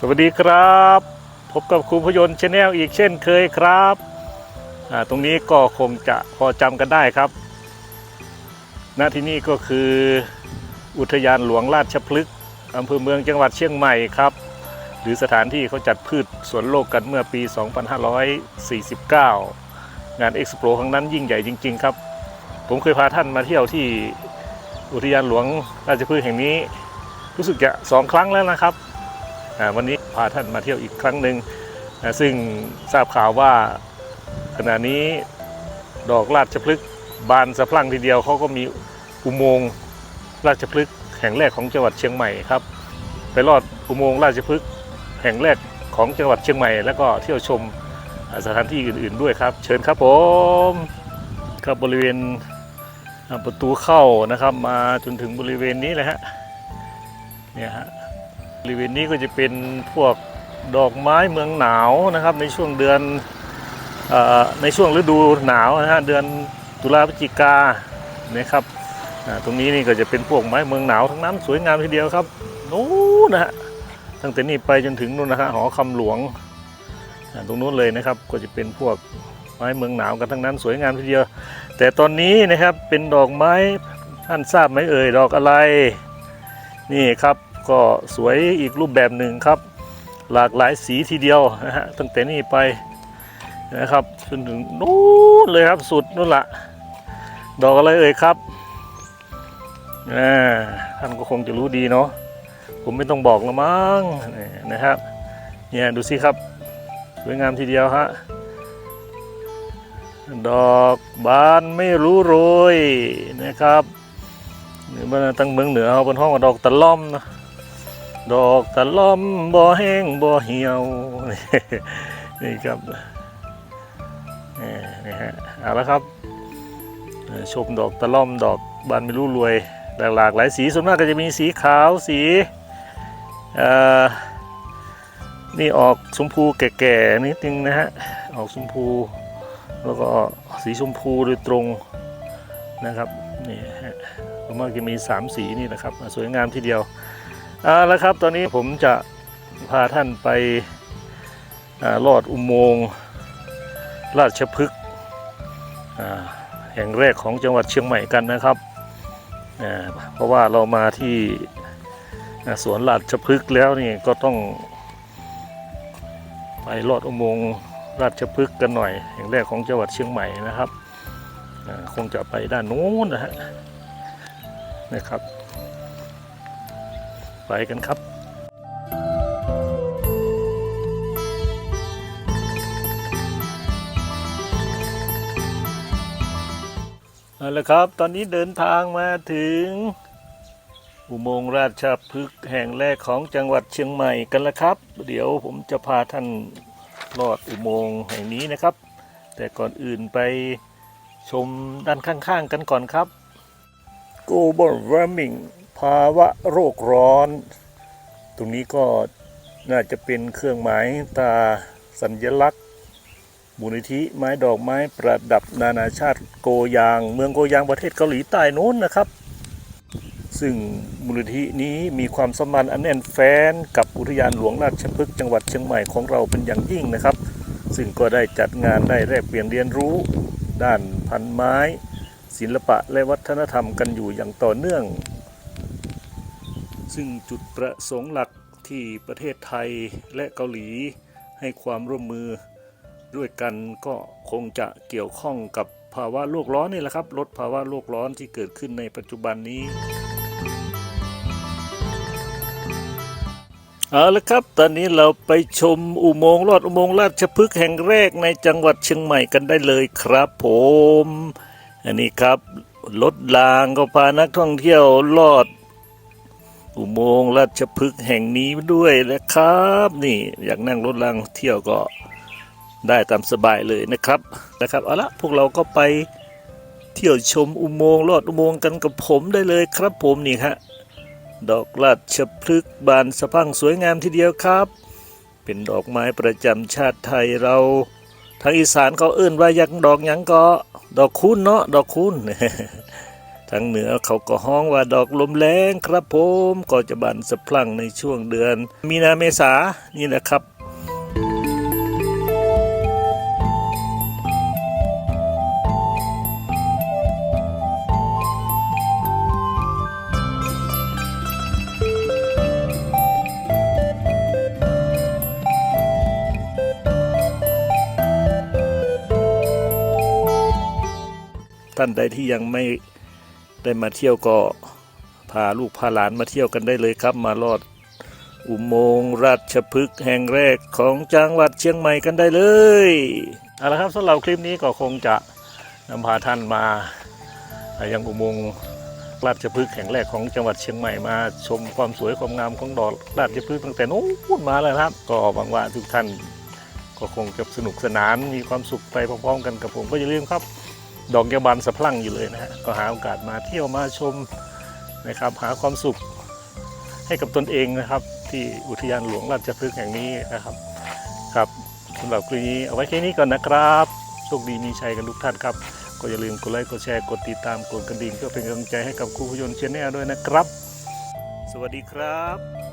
สวัสดีครับ พบกับครูพยนต์ชาแนลอีกเช่นเคยครับตรงนี้ก็คงจะพอจำกันได้ครับณที่นี่ก็คืออุทยานหลวงราชพฤกษ์อำเภอเมืองจังหวัดเชียงใหม่ครับ หรือสถานที่เขาจัดพืชสวนโลกกันเมื่อปี 2549 งานเอ็กซ์โปครั้งนั้นยิ่งใหญ่จริง ๆ ครับ ผมเคยพาท่านมาเที่ยวที่อุทยานหลวงราชพฤกษ์แห่งนี้ รู้สึกจะสองครั้งแล้วนะครับ วันนี้พาท่านมาเที่ยวอีกครั้งหนึ่งซึ่งทราบข่าวว่าขณะนี้ดอกราชพฤกษ์บานสะพรั่งทีเดียวเขาก็มีอุโมงค์ราชพฤกษ์แห่งแรกของจังหวัดเชียงใหม่ครับ ไปลอดอุโมงค์ราชพฤกษ์แห่งแรกของจังหวัดเชียงใหม่ แล้วก็เที่ยวชมสถานที่อื่น ๆ ด้วยครับ เชิญครับผมครับบริเวณประตูเข้านะครับ มาจนถึงบริเวณนี้เลยฮะเนี่ยฮะ ริเวณนี้ก็จะเป็นพวกดอกไม้เมืองหนาวนะครับ ในช่วงเดือนอในช่วงฤดูหนาวนะฮะเดือนตุลาพฤศจิกานะครับตรงนี้นี่ก็จะเป็นพวกไม้เมืองหนาวทั้งนั้นสวยงามทีเดียวครับนู้นนะฮะตั้งแต่นี้ไปจนถึงนู่นนะฮะหอคำหลวงตรงนู้นเลยนะครับก็จะเป็นพวกไม้เมืองหนาวกันทั้งนั้นสวยงามทีเดียว แต่ตอนนี้นะครับเป็นดอกไม้ท่านทราบไหมเอ่ยดอกอะไรนี่ครับ ก็สวยอีกรูปแบบหนึ่งครับ หลากหลายสีทีเดียวนะฮะตั้งแต่นี้ไปนะครับจนถึงนู้นเลยครับสุดนู่นละดอกอะไรเอ่ยครับอ่าท่านก็คงจะรู้ดีเนาะผมไม่ต้องบอกละมั้งนี่นะครับเนี่ยดูสิครับสวยงามทีเดียวฮะดอกบานไม่รู้โรยนะครับหรือมันตั้งเมืองเหนือเอาบนห้องดอกตะล่อมนะ ดอกตะล่อมบ่แห้งบ่เหี่ยว นี่ครับนี่ฮะเอาละครับ ชมดอกตะล่อมดอกบานไม่รู้รวย หลากหลายสีส่วนมากก็จะมีสีขาวสีนี่ออกชมพูแก่ๆนิดนึงนะฮะออกชมพู แล้วก็สีชมพูโดยตรงนะครับนี่ฮะส่วนมากจะมีสามสีนี่นะครับ สวยงามทีเดียว เอาละครับตอนนี้ผมจะพาท่านไปอลอดอุโมงค์ราชพฤกษ์แห่งแรกของจังหวัดเชียงใหม่กันนะครับ เพราะว่าเรามาที่สวนราชพฤกษ์แล้วนี่ก็ต้องไปลอดอุโมงค์ราชพฤกษ์กันหน่อยแห่งแรกของจังหวัดเชียงใหม่นะครับคงจะไปด้านนู้นนะฮะนะครับ ไปกันครับเอาละครับ ตอนนี้เดินทางมาถึง อุโมงค์ราชพฤกษ์แห่งแรกของจังหวัดเชียงใหม่กันแล้วครับ เดี๋ยวผมจะพาท่านลอดอุโมงค์แห่งนี้นะครับ แต่ก่อนอื่นไปชมด้านข้างๆกันก่อนครับ Global Warming ภาวะโรคร้อน ตรงนี้ก็น่าจะเป็นเครื่องหมายตาสัญลักษณ์มูลนิธิไม้ดอกไม้ประดับนานาชาติโกยาง เมืองโกยางประเทศเกาหลีใต้โน้นนะครับ ซึ่งมูลนิธินี้มีความสัมพันธ์อันแน่นแฟ้นกับอุทยานหลวงราชพฤกษ์จังหวัดเชียงใหม่ของเราเป็นอย่างยิ่งนะครับ ซึ่งก็ได้จัดงานได้แลกเปลี่ยนเรียนรู้ ด้านพันไม้ ศิลปะและวัฒนธรรมกันอยู่อย่างต่อเนื่อง ซึ่งจุดประสงค์หลักที่ประเทศไทยและเกาหลีให้ความร่วมมือด้วยกันก็คงจะเกี่ยวข้องกับภาวะโลกร้อนนี่แหละครับ ลดภาวะโลกร้อนที่เกิดขึ้นในปัจจุบันนี้เอาละครับ ตอนนี้เราไปชมอุโมงค์ลอดอุโมงค์ราชพฤกษ์แห่งแรกในจังหวัดเชียงใหม่กันได้เลยครับผม อันนี้ครับรถรางก็พานักท่องเที่ยวลอด อุโมงค์ราชพฤกษ์แห่งนี้ด้วยนะครับ นี่อยากนั่งรถรางเที่ยวก็ได้ตามสบายเลยนะครับนะครับเอาละพวกเราก็ไปเที่ยวชมอุโมงค์ลอดอุโมงค์กันกับผมได้เลยครับผมนี่ฮะดอกราชพฤกษ์บานสะพังสวยงามทีเดียวครับ เป็นดอกไม้ประจำชาติไทยเราทางอีสานเขาเอื้นว่ายังดอกหยังก็ดอกคูณเนาะดอกคูณ ทางเหนือเขาก็ฮ้องว่าดอกลมแรงครับผมก็จะบานสะพรั่งในช่วงเดือน มีนาเมษานี่แหละครับท่านใดที่ยังไม่ ได้มาเที่ยวก็พาลูกพาหลานมาเที่ยวกันได้เลยครับ มาลอด อุโมงค์ราชพฤกษ์แห่งแรกของจังหวัดเชียงใหม่กันได้เลยเอาละครับสำหรับคลิปนี้ก็คงจะนำพาท่านมายังอุโมงค์ราชพฤกษ์แห่งแรกของจังหวัดเชียงใหม่มาชมความสวยความงามของดอกราชพฤกษ์ตั้งแต่นู้นมาเลยนะครับ ก็หวังว่าทุกท่านก็คงจะสนุกสนานมีความสุขไปพร้อมๆกันกับผมก็อย่าลืมครับ ดอกยาบานสะพรั่งอยู่เลยนะฮะก็หาโอกาสมาเที่ยวมาชมนะครับ หาความสุขให้กับตนเองนะครับ ที่อุทยานหลวงราชพฤกษ์แห่งนี้นะครับครับสำหรับคลิปนี้เอาไว้แค่นี้ก่อนนะครับโชคดีมีชัยกันทุกท่านครับ ก็อย่าลืมกดไลค์กดแชร์กดติดตามกดกระดิ่งเพื่อเป็นกำลังใจให้กับครูพยนต์ชแนลด้วยนะครับ สวัสดีครับ